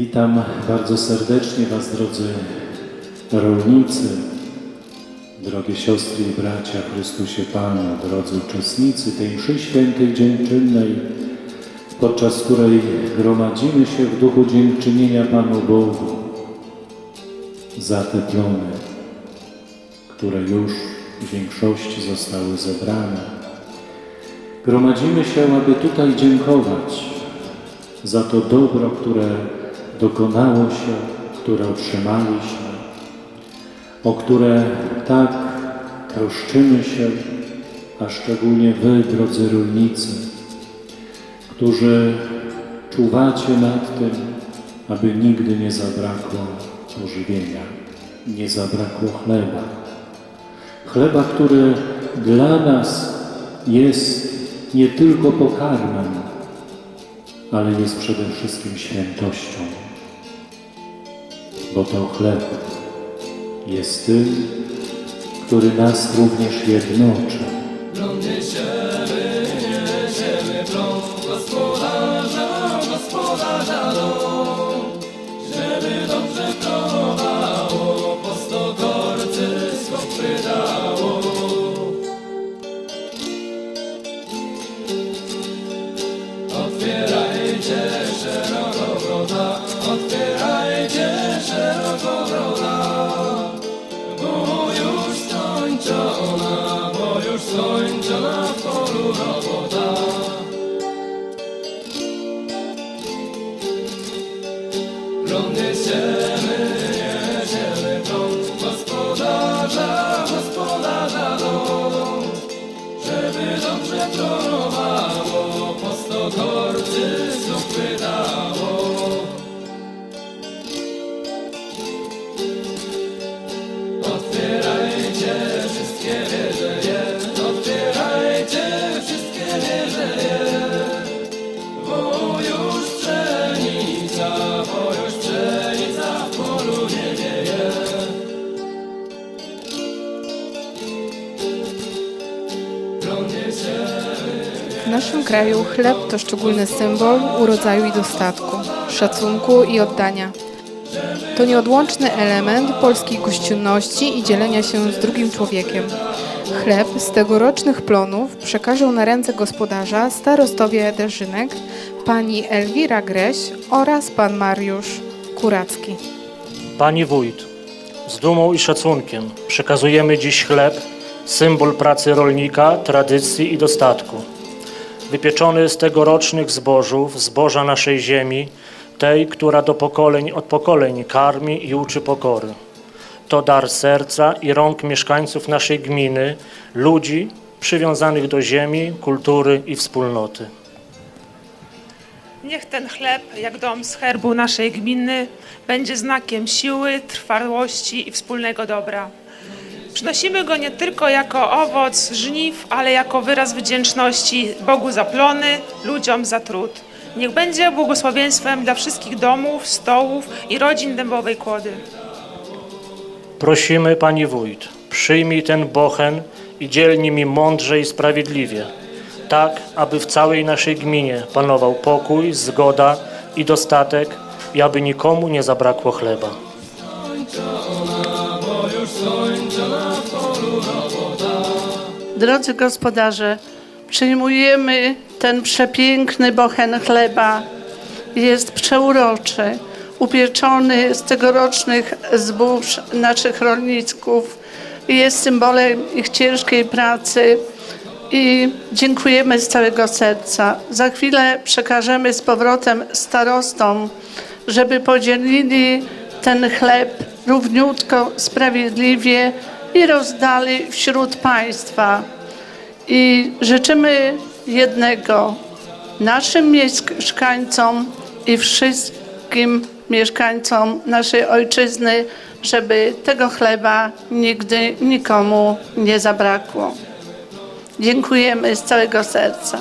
Witam bardzo serdecznie Was, drodzy rolnicy, drogie siostry i bracia Chrystusie Panu, drodzy uczestnicy tej mszy świętej dziękczynnej, podczas której gromadzimy się w duchu dziękczynienia Panu Bogu za te plony, które już w większości zostały zebrane. Gromadzimy się, aby tutaj dziękować za to dobro, które dokonało się, które otrzymaliśmy, o które tak troszczymy się, a szczególnie Wy, drodzy rolnicy, którzy czuwacie nad tym, aby nigdy nie zabrakło pożywienia, nie zabrakło chleba. Chleba, który dla nas jest nie tylko pokarmem, ale jest przede wszystkim świętością, bo to chleb jest tym, który nas również jednoczy. W naszym kraju chleb to szczególny symbol urodzaju i dostatku, szacunku i oddania. To nieodłączny element polskiej gościnności i dzielenia się z drugim człowiekiem. Chleb z tegorocznych plonów przekażą na ręce gospodarza starostowie Derzynek, pani Elwira Greś oraz pan Mariusz Kuracki. Pani wójt, z dumą i szacunkiem przekazujemy dziś chleb, symbol pracy rolnika, tradycji i dostatku. Wypieczony z tegorocznych zbożów, zboża naszej ziemi, tej, która do pokoleń od pokoleń karmi i uczy pokory. To dar serca i rąk mieszkańców naszej gminy, ludzi przywiązanych do ziemi, kultury i wspólnoty. Niech ten chleb, jak dom z herbu naszej gminy, będzie znakiem siły, trwałości i wspólnego dobra. Przynosimy go nie tylko jako owoc żniw, ale jako wyraz wdzięczności Bogu za plony, ludziom za trud. Niech będzie błogosławieństwem dla wszystkich domów, stołów i rodzin dębowej kłody. Prosimy Pani Wójt, przyjmij ten bochen i dziel nimi mądrze i sprawiedliwie, tak aby w całej naszej gminie panował pokój, zgoda i dostatek i aby nikomu nie zabrakło chleba. Drodzy gospodarze, przyjmujemy ten przepiękny bochen chleba. Jest przeuroczy, upieczony z tegorocznych zbóż naszych rolników. Jest symbolem ich ciężkiej pracy i dziękujemy z całego serca. Za chwilę przekażemy z powrotem starostom, żeby podzielili ten chleb równiutko, sprawiedliwie i rozdali wśród państwa. I życzymy jednego naszym mieszkańcom i wszystkim mieszkańcom naszej ojczyzny, żeby tego chleba nigdy nikomu nie zabrakło. Dziękujemy z całego serca.